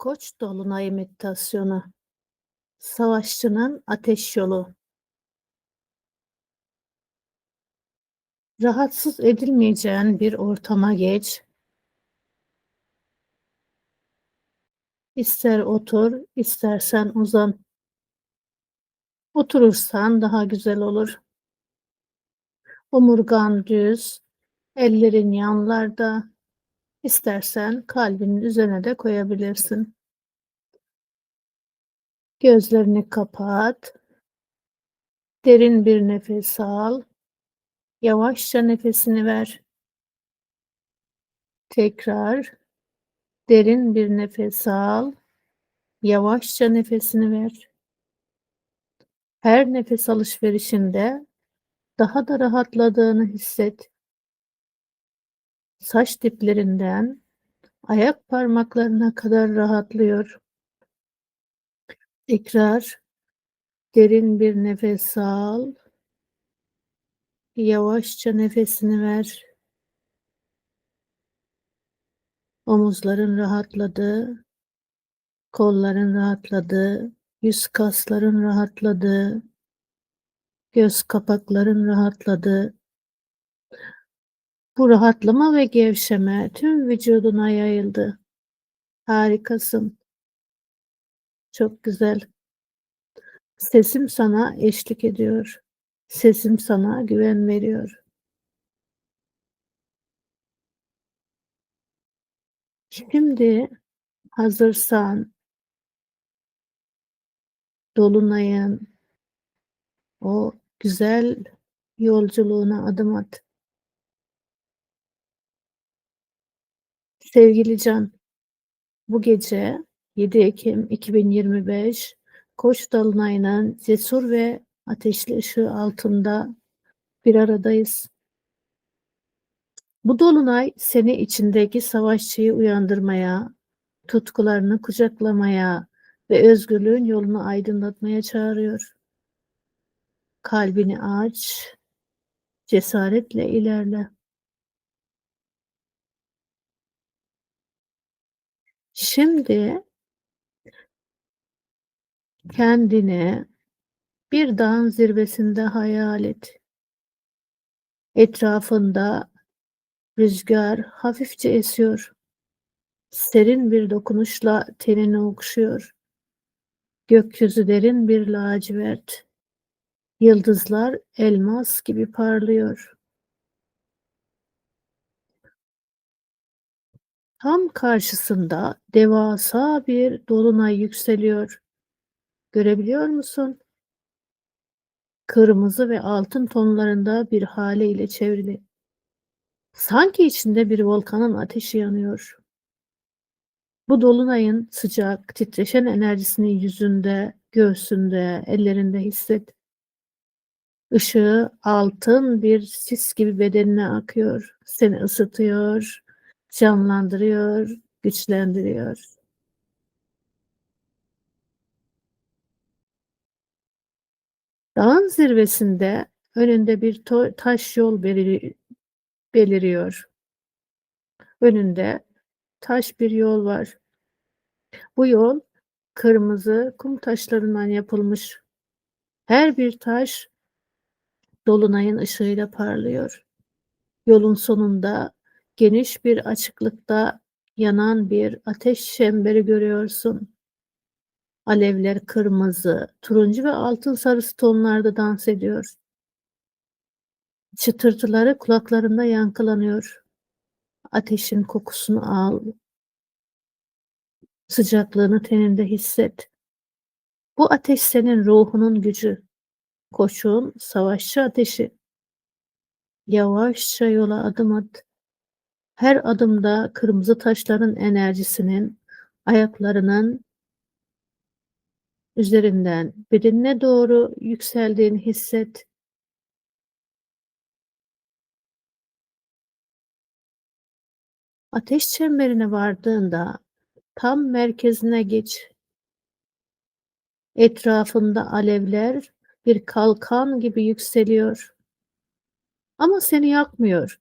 Koç dolunay meditasyonu. Savaşçının ateş yolu. Rahatsız edilmeyeceğin bir ortama geç. İster otur, istersen uzan. Oturursan daha güzel olur. Omurgan düz, ellerin yanlarda. İstersen kalbinin üzerine de koyabilirsin. Gözlerini kapat. Derin bir nefes al. Yavaşça nefesini ver. Tekrar derin bir nefes al. Yavaşça nefesini ver. Her nefes alışverişinde daha da rahatladığını hisset. Saç diplerinden ayak parmaklarına kadar rahatlıyor. Tekrar derin bir nefes al. Yavaşça nefesini ver. Omuzların rahatladı. Kolların rahatladı. Yüz kasların rahatladı. Göz kapakların rahatladı. Bu rahatlama ve gevşeme tüm vücuduna yayıldı. Harikasın. Çok güzel. Sesim sana eşlik ediyor. Sesim sana güven veriyor. Şimdi hazırsan dolunayın o güzel yolculuğuna adım at. Sevgili Can, bu gece 7 Ekim 2025 Koç dolunayının cesur ve ateşli ışığı altında bir aradayız. Bu dolunay seni içindeki savaşçıyı uyandırmaya, tutkularını kucaklamaya ve özgürlüğün yolunu aydınlatmaya çağırıyor. Kalbini aç, cesaretle ilerle. Şimdi kendini bir dağın zirvesinde hayal et. Etrafında rüzgar hafifçe esiyor. Serin bir dokunuşla tenini okşuyor. Gökyüzü derin bir lacivert. Yıldızlar elmas gibi parlıyor. Tam karşısında devasa bir dolunay yükseliyor. Görebiliyor musun? Kırmızı ve altın tonlarında bir hale ile çevrili. Sanki içinde bir volkanın ateşi yanıyor. Bu dolunayın sıcak, titreşen enerjisini yüzünde, göğsünde, ellerinde hisset. Işığı altın bir sis gibi bedenine akıyor. Seni ısıtıyor, canlandırıyor, güçlendiriyor. Dağın zirvesinde önünde bir taş yol beliriyor. Önünde taş bir yol var. Bu yol kırmızı kum taşlarından yapılmış. Her bir taş dolunayın ışığıyla parlıyor. Yolun sonunda geniş bir açıklıkta yanan bir ateş çemberi görüyorsun. Alevler kırmızı, turuncu ve altın sarısı tonlarda dans ediyor. Çıtırtıları kulaklarında yankılanıyor. Ateşin kokusunu al. Sıcaklığını teninde hisset. Bu ateş senin ruhunun gücü. Koçun savaşçı ateşi. Yavaşça yola adım at. Her adımda kırmızı taşların enerjisinin ayaklarının üzerinden bedenine doğru yükseldiğini hisset. Ateş çemberine vardığında tam merkezine geç. Etrafında alevler bir kalkan gibi yükseliyor. Ama seni yakmıyor.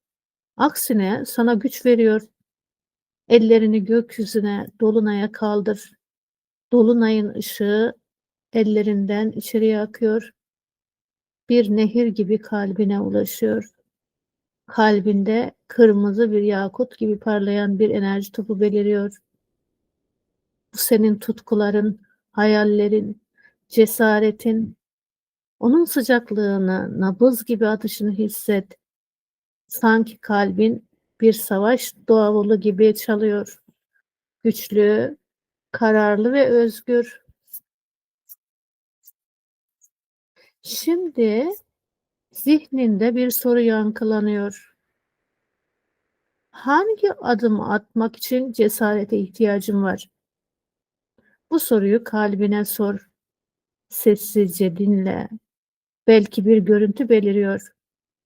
Aksine sana güç veriyor. Ellerini gökyüzüne, dolunaya kaldır. Dolunayın ışığı ellerinden içeriye akıyor. Bir nehir gibi kalbine ulaşıyor. Kalbinde kırmızı bir yakut gibi parlayan bir enerji topu beliriyor. Bu senin tutkuların, hayallerin, cesaretin, onun sıcaklığını, nabız gibi atışını hisset. Sanki kalbin bir savaş davulu gibi çalıyor. Güçlü, kararlı ve özgür. Şimdi zihninde bir soru yankılanıyor. Hangi adımı atmak için cesarete ihtiyacım var? Bu soruyu kalbine sor. Sessizce dinle. Belki bir görüntü beliriyor.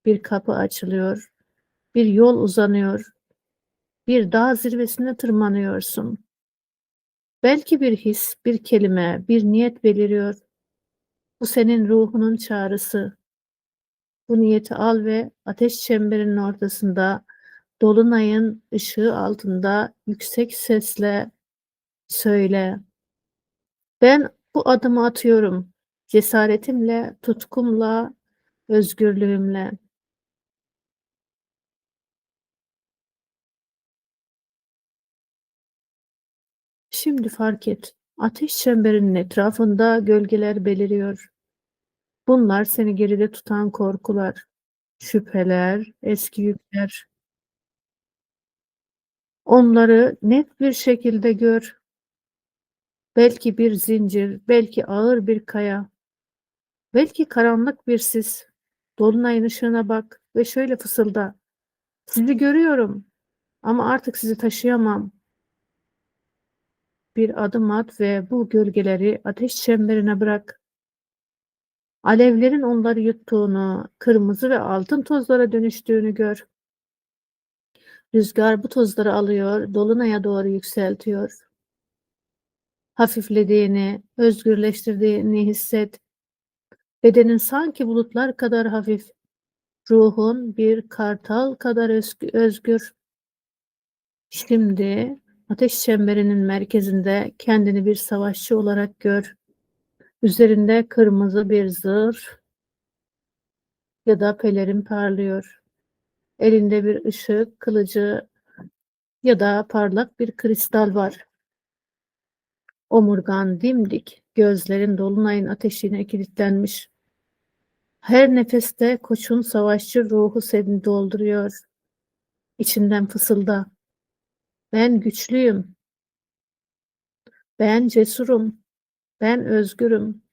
Bir kapı açılıyor. Bir yol uzanıyor. Bir dağ zirvesine tırmanıyorsun. Belki bir his, bir kelime, bir niyet beliriyor. Bu senin ruhunun çağrısı. Bu niyeti al ve ateş çemberinin ortasında, dolunayın ışığı altında yüksek sesle söyle. Ben bu adımı atıyorum. Cesaretimle, tutkumla, özgürlüğümle. Şimdi fark et. Ateş çemberinin etrafında gölgeler beliriyor. Bunlar seni geride tutan korkular, şüpheler, eski yükler. Onları net bir şekilde gör. Belki bir zincir, belki ağır bir kaya, belki karanlık bir sis. Dolunayın ışığına bak ve şöyle fısılda. Sizi görüyorum ama artık sizi taşıyamam. Bir adım at ve bu gölgeleri ateş çemberine bırak. Alevlerin onları yuttuğunu, kırmızı ve altın tozlara dönüştüğünü gör. Rüzgar bu tozları alıyor, dolunaya doğru yükseltiyor. Hafiflediğini, özgürleştirdiğini hisset. Bedenin sanki bulutlar kadar hafif. Ruhun bir kartal kadar özgür. Şimdi ateş çemberinin merkezinde kendini bir savaşçı olarak gör. Üzerinde kırmızı bir zırh ya da pelerin parlıyor. Elinde bir ışık, kılıcı ya da parlak bir kristal var. Omurgan dimdik, gözlerin dolunayın ateşine kilitlenmiş. Her nefeste koçun savaşçı ruhu seni dolduruyor. İçinden fısılda. Ben güçlüyüm. Ben cesurum. Ben özgürüm.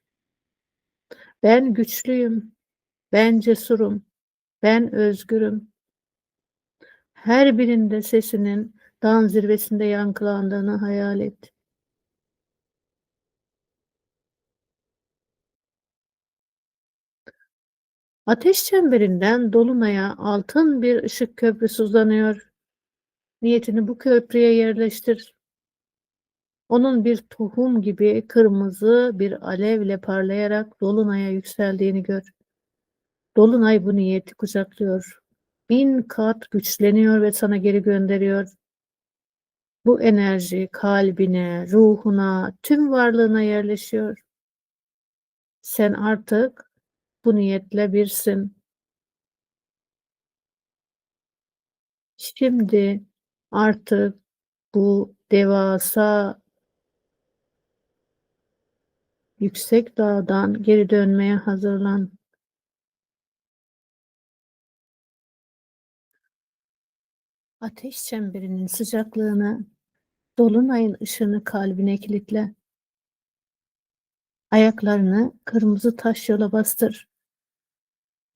Ben güçlüyüm. Ben cesurum. Ben özgürüm. Her birinde sesinin dağın zirvesinde yankılandığını hayal et. Ateş çemberinden dolunaya altın bir ışık köprüsü uzanıyor. Niyetini bu köprüye yerleştir. Onun bir tohum gibi kırmızı bir alevle parlayarak dolunaya yükseldiğini gör. Dolunay bu niyeti kucaklıyor. Bin kat güçleniyor ve sana geri gönderiyor. Bu enerji kalbine, ruhuna, tüm varlığına yerleşiyor. Sen artık bu niyetle birsin. Şimdi artık bu devasa yüksek dağdan geri dönmeye hazırlan. Ateş çemberinin sıcaklığını, dolunayın ışığını kalbine kilitle. Ayaklarını kırmızı taş yola bastır.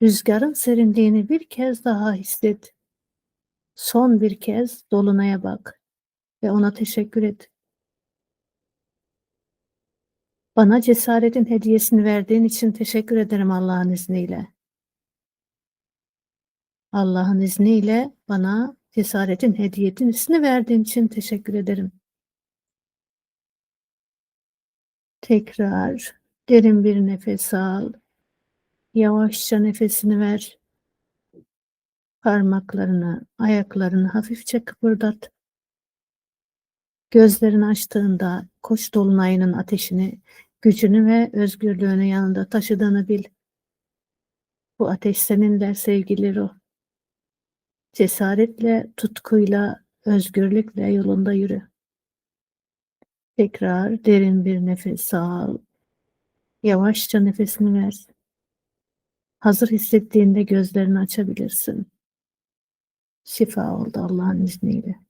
Rüzgarın serinliğini bir kez daha hisset. Son bir kez dolunaya bak ve ona teşekkür et. Bana cesaretin hediyesini verdiğin için teşekkür ederim Allah'ın izniyle. Allah'ın izniyle bana cesaretin hediyesini verdiğin için teşekkür ederim. Tekrar derin bir nefes al. Yavaşça nefesini ver. Parmaklarını, ayaklarını hafifçe kıpırdat. Gözlerini açtığında koç dolunayının ateşini, gücünü ve özgürlüğünü yanında taşıdığını bil. Bu ateş seninle sevgili ruh. Cesaretle, tutkuyla, özgürlükle yolunda yürü. Tekrar derin bir nefes al. Yavaşça nefesini ver. Hazır hissettiğinde gözlerini açabilirsin. Şifa oldu Allah'ın izniyle.